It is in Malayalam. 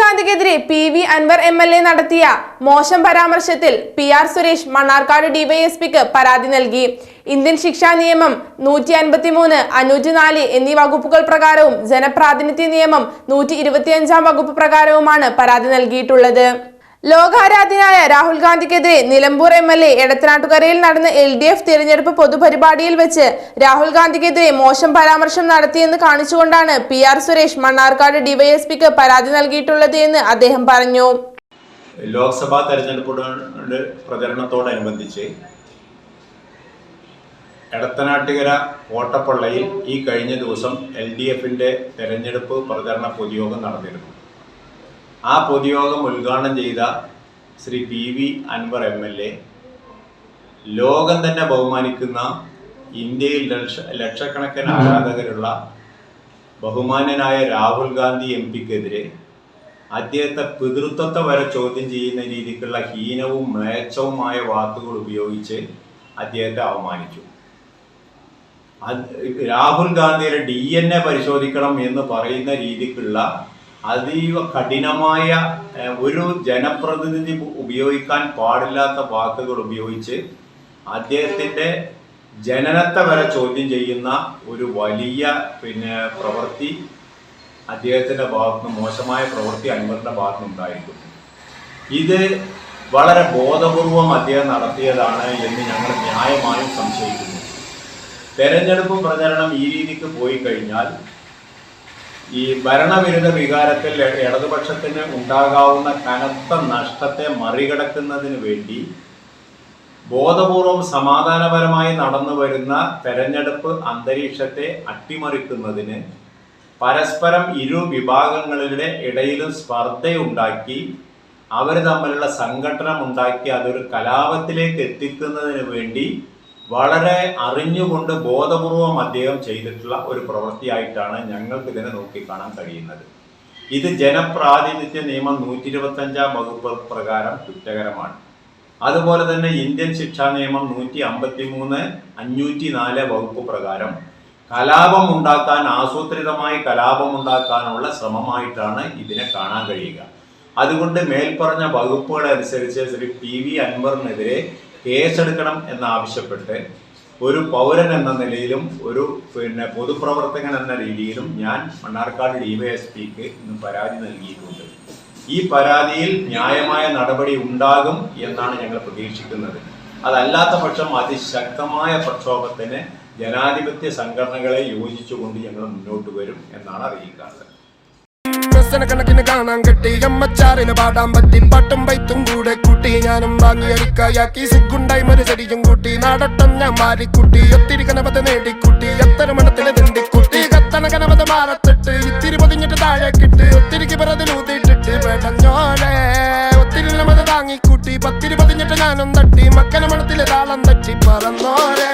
ഗാന്ധിക്കെതിരെ P V Anvar M L A നടത്തിയ മോശം പരാമർശത്തിൽ പി ആർ സുരേഷ് മണ്ണാർക്കാട് ഡിവൈഎസ്പിക്ക് പരാതി നൽകി. ഇന്ത്യൻ ശിക്ഷാ നിയമം നൂറ്റി അൻപത്തി മൂന്ന് അഞ്ഞൂറ്റി നാല് എന്നീ വകുപ്പുകൾ പ്രകാരവും ജനപ്രാതിനിധ്യ നിയമം നൂറ്റി ഇരുപത്തിയഞ്ചാം വകുപ്പ് പ്രകാരവുമാണ് പരാതി നൽകിയിട്ടുള്ളത്. ലോകാരാധ്യനായ രാഹുൽ ഗാന്ധിക്കെതിരെ നിലമ്പൂർ എം എൽ എ എടത്തനാട്ടുകരയിൽ നടന്ന എൽ ഡി എഫ് തിരഞ്ഞെടുപ്പ് പൊതുപരിപാടിയിൽ വെച്ച് രാഹുൽ ഗാന്ധിക്കെതിരെ മോശം പരാമർശം നടത്തിയെന്ന് കാണിച്ചുകൊണ്ടാണ് പി ആർ സുരേഷ് മണ്ണാർക്കാട് ഡിവൈഎസ്പിക്ക് പരാതി നൽകിയിട്ടുള്ളത് എന്ന് അദ്ദേഹം പറഞ്ഞു. ലോക്സഭാ തെരഞ്ഞെടുപ്പോട് പ്രചരണത്തോടനുബന്ധിച്ച് എടത്തനാട്ടുകര കോട്ടപ്പള്ളയിൽ ഈ കഴിഞ്ഞ ദിവസം എൽ ഡി എഫിന്റെ തെരഞ്ഞെടുപ്പ് പ്രചരണ പൊതുയോഗം നടന്നിരുന്നു. ആ പൊതുയോഗം ഉദ്ഘാടനം ചെയ്ത Shri P V Anvar M L A. ലോകം തന്നെ ബഹുമാനിക്കുന്ന ഇന്ത്യയിൽ ലക്ഷ ലക്ഷക്കണക്കിന് ആരാധകരുള്ള ബഹുമാനനായ രാഹുൽ ഗാന്ധി എം പിക്കെതിരെ അദ്ദേഹത്തെ പിതൃത്വത്തെ വരെ ചോദ്യം ചെയ്യുന്ന രീതിക്കുള്ള ഹീനവും മ്ലേച്ഛവുമായ വാക്കുകൾ ഉപയോഗിച്ച് അദ്ദേഹത്തെ അവമാനിച്ചു. രാഹുൽ ഗാന്ധിയുടെ ഡി എൻ എ പരിശോധിക്കണം എന്ന് പറയുന്ന രീതിക്കുള്ള അതീവ കഠിനമായ ഒരു ജനപ്രതിനിധി ഉപയോഗിക്കാൻ പാടില്ലാത്ത വാക്കുകൾ ഉപയോഗിച്ച് അദ്ദേഹത്തിന്റെ ജനനത്തെ വരെ ചോദ്യം ചെയ്യുന്ന ഒരു വലിയ പിന്നെ പ്രവൃത്തി അദ്ദേഹത്തിന്റെ ഭാഗത്തുനിന്ന് മോശമായ പ്രവൃത്തി അൻവറിന്റെ ഭാഗത്തുനിന്ന് നിന്നുണ്ടായിരിക്കും ഇത് വളരെ ബോധപൂർവം അദ്ദേഹം നടത്തിയതാണ് എന്ന് ഞങ്ങൾ ന്യായമായും സംശയിക്കുന്നു. തെരഞ്ഞെടുപ്പ് പ്രചരണം ഈ രീതിക്ക് പോയി കഴിഞ്ഞാൽ ഈ ഭരണവിരുദ്ധ വികാരത്തിൽ ഇടതുപക്ഷത്തിന് ഉണ്ടാകാവുന്ന കനത്ത നഷ്ടത്തെ മറികടക്കുന്നതിന് വേണ്ടി ബോധപൂർവം സമാധാനപരമായി നടന്നു വരുന്ന തെരഞ്ഞെടുപ്പ് അന്തരീക്ഷത്തെ അട്ടിമറിക്കുന്നതിന് പരസ്പരം ഇരു വിഭാഗങ്ങളുടെ ഇടയിലും സ്പർദ്ധയുണ്ടാക്കി അവർ തമ്മിലുള്ള സംഘടന ഉണ്ടാക്കി അതൊരു കലാപത്തിലേക്ക് എത്തിക്കുന്നതിന് വേണ്ടി വളരെ അറിഞ്ഞുകൊണ്ട് ബോധപൂർവം അദ്ദേഹം ചെയ്തിട്ടുള്ള ഒരു പ്രവൃത്തിയായിട്ടാണ് ഞങ്ങൾക്ക് ഇതിനെ നോക്കിക്കാണാൻ കഴിയുന്നത്. ഇത് ജനപ്രാതിനിധ്യ നിയമം നൂറ്റി ഇരുപത്തി അഞ്ചാം വകുപ്പ് പ്രകാരം കുറ്റകരമാണ്. അതുപോലെ തന്നെ ഇന്ത്യൻ ശിക്ഷാ നിയമം നൂറ്റി അമ്പത്തി മൂന്ന് അഞ്ഞൂറ്റി നാല് വകുപ്പ് പ്രകാരം കലാപം ഉണ്ടാക്കാൻ ആസൂത്രിതമായി കലാപം ഉണ്ടാക്കാനുള്ള ശ്രമമായിട്ടാണ് ഇതിനെ കാണാൻ കഴിയുക. അതുകൊണ്ട് മേൽപ്പറഞ്ഞ വകുപ്പുകൾ അനുസരിച്ച് ശ്രീ പി വി അൻവറിനെതിരെ കേസെടുക്കണം എന്നാവശ്യപ്പെട്ട് ഒരു പൗരൻ എന്ന നിലയിലും ഒരു പിന്നെ പൊതുപ്രവർത്തകൻ എന്ന രീതിയിലും ഞാൻ മണ്ണാർക്കാട് ഡിവൈഎസ്പിക്ക് ഇന്ന് പരാതി നൽകിയിട്ടുണ്ട്. ഈ പരാതിയിൽ ന്യായമായ നടപടി ഉണ്ടാകും എന്നാണ് ഞങ്ങൾ പ്രതീക്ഷിക്കുന്നത്. അതല്ലാത്ത പക്ഷം അതിശക്തമായ പ്രക്ഷോഭത്തിന് ജനാധിപത്യ സംഘടനകളെ യോജിച്ചുകൊണ്ട് ഞങ്ങൾ മുന്നോട്ട് വരും എന്നാണ് അറിയിക്കാറുള്ളത് കണക്കിന് കാണാൻ കിട്ടി. അമ്മച്ചാറിന് പാടാൻ പറ്റി. പാട്ടും പൈത്തും കൂടെ കൂട്ടി. ഞാനും വാങ്ങി സിക്കുണ്ടായി ഒരു ചെടിയും കൂട്ടി. നടട്ടം ഞാൻ മാറിക്കുട്ടി ഒത്തിരി കനവത നേടിക്കുട്ടി. എത്ര മണത്തിലെ തിണ്ടിക്കുട്ടി. കത്തണ കനപത മാറത്തിട്ട്. ഇത്തിരി പൊതിഞ്ഞിട്ട് താഴെ കിട്ട്. ഒത്തിരിക്ക് പിറതിലൂതിട്ടിട്ട് വേടഞ്ഞോലെ ഒത്തിരി നമത താങ്ങിക്കൂട്ടി. പത്തിരി പൊതിഞ്ഞിട്ട് ഞാനും തട്ടി. മക്കന മണത്തിലെ താളം തട്ടി. പറന്നോരെ